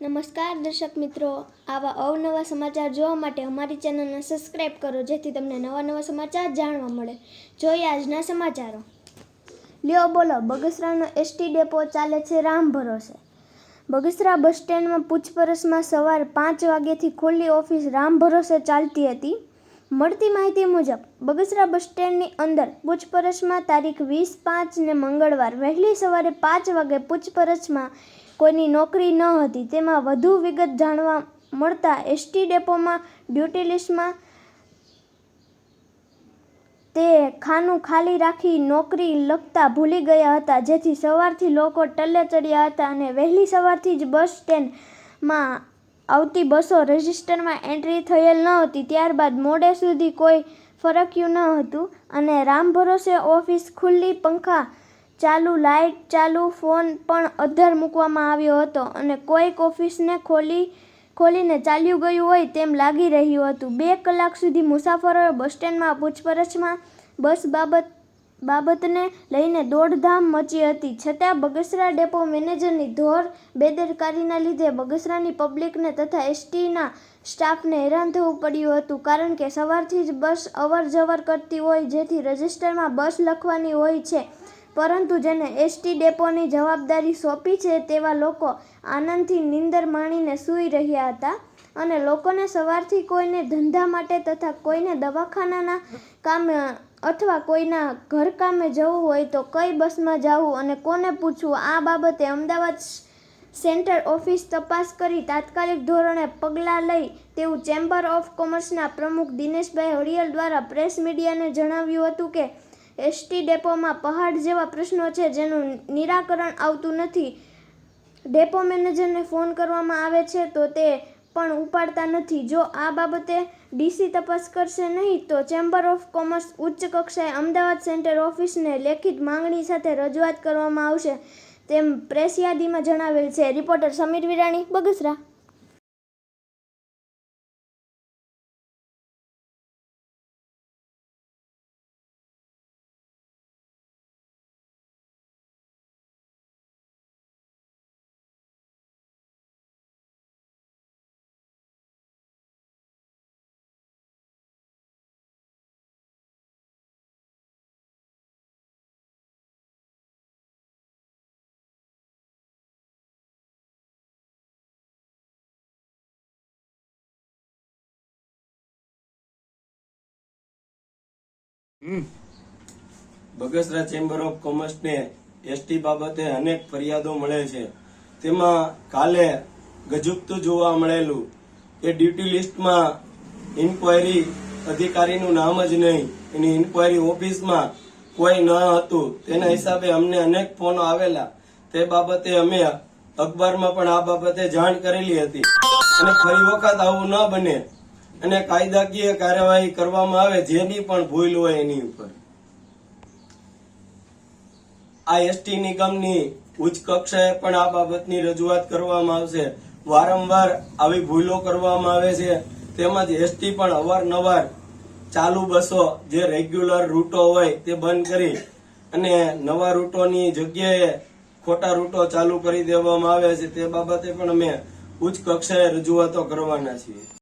નમસ્કાર દર્શક મિત્રો. આવા અવનવા સમાચાર જોવા માટે અમારી ચેનલને સબસ્ક્રાઈબ કરો, જેથી તમને નવા નવા સમાચાર જાણવા મળે. જોઈએ આજના સમાચારો. લ્યો બોલો, બગસરાનો એસટી ડેપો ચાલે છે રામ ભરોસે. બગસરા બસ સ્ટેન્ડમાં પૂછપરછમાં સવાર પાંચ વાગ્યાથી ખુલ્લી ઓફિસ રામ ભરોસે ચાલતી હતી. મળતી માહિતી મુજબ, બગસરા બસ સ્ટેન્ડની અંદર પૂછપરછમાં તારીખ વીસ પાંચને મંગળવાર વહેલી સવારે પાંચ વાગે પૂછપરછમાં કોઈની નોકરી ન હતી, તેમાં વધુ વિગત જાણવા મળતા એસટી ડેપોમાં ડ્યુટી લિસ્ટમાં તે ખાનું ખાલી રાખી નોકરી લખતા ભૂલી ગયા હતા. જેથી સવારથી લોકો ટલ્લે ચડ્યા હતા અને વહેલી સવારથી જ બસ સ્ટેન્ડમાં આવતી બસો રજિસ્ટરમાં એન્ટ્રી થયેલ ન હતી. ત્યારબાદ મોડે સુધી કોઈ ફરક્યું ન હતું અને રામ ભરોસે ઓફિસ ખુલ્લી પંખા ચાલુ લાઇટ, ચાલુ ફોન પણ અધ્ધર મૂકવામાં આવ્યો હતો અને કોઈક ઓફિસને ખોલી, ખોલીને ચાલ્યું ગયું હોય તેમ લાગી રહ્યું હતું. બે કલાક સુધી મુસાફરોએ બસ સ્ટેન્ડમાં પૂછપરછમાં બસ બાબત, બાબતને લઈને દોડધામ મચી હતી. છતાં બગસરા ડેપો મેનેજરની ધોર બેદરકારીના લીધે બગસરાની પબ્લિકને તથા એસટીના સ્ટાફને હેરાન થવું પડ્યું હતું કારણ કે સવારથી જ બસ અવર જવર કરતી હોય જેથી રજિસ્ટરમાં બસ લખવાની હોય છે. પરંતુ જેને એસટી ડેપોની જવાબદારી સોંપી છે તેવા લોકો આનંદથી નીંદર માણીને સૂઈ રહ્યા હતા અને લોકોને સવારથી કોઈને ધંધા માટે તથા કોઈને દવાખાનાના કામે અથવા કોઈના ઘરકામે જવું હોય તો કઈ બસમાં જવું અને કોને પૂછવું, આ બાબતે અમદાવાદ સેન્ટર ઓફિસ તપાસ કરી તાત્કાલિક ધોરણે પગલાં લઈ તેવું ચેમ્બર ઓફ કોમર્સના પ્રમુખ દિનેશભાઈ હળિયલ દ્વારા પ્રેસ મીડિયાને જણાવ્યું હતું કે એસટી ડેપોમાં પહાડ જેવા પ્રશ્નો છે જેનું નિરાકરણ આવતું નથી. ડેપો મેનેજરને ફોન કરવામાં આવે છે તો તે પણ ઉપાડતા નથી. જો આ બાબતે ડીસી તપાસ કરશે નહીં તો ચેમ્બર ઓફ કોમર્સ ઉચ્ચ કક્ષાએ અમદાવાદ સેન્ટર ઓફિસને લેખિત માંગણી સાથે રજૂઆત કરવામાં આવશે, તેમ પ્રેસ યાદીમાં જણાવેલ છે. Reporter Samir Virani, Bagasara. Bagasara chamber of કોમર્સને ST બાબતે અનેક ફરિયાદો મળે છે. તેમાં કાલે ગજુકતું જોવા મળેલું કે ડ્યુટી લિસ્ટમાં ઇન્કવાયરી અધિકારીનું નામ જ નહીં, એની ઇન્કવાયરી ઓફિસમાં કોઈ ન હતું. તેના હિસાબે અમને અનેક ફોનો આવેલા. તે બાબતે અમે અખબારમાં પણ આ બાબતે જાણ કરેલી હતી. અને ફરી વખત આવું ન બને. અને કાયદાકીય કાર્યવાહી કરવામાં આવે જેની પણ ભૂલ હોય એની ઉપર. આ એસટી નિગમની ઉચ્ચ કક્ષાએ પણ આ બાબતની રજૂઆત કરવામાં આવશે. વારંવાર આવી ભૂલો કરવામાં આવે છે. તેમજ એસટી પણ અવારનવાર ચાલુ બસો જે રેગ્યુલર રૂટો હોય તે બંધ કરી અને નવા રૂટોની જગ્યાએ ખોટા રૂટો ચાલુ કરી દેવામાં આવે છે. તે બાબતે પણ અમે ઉચ્ચ કક્ષાએ રજૂઆતો કરવાના છીએ.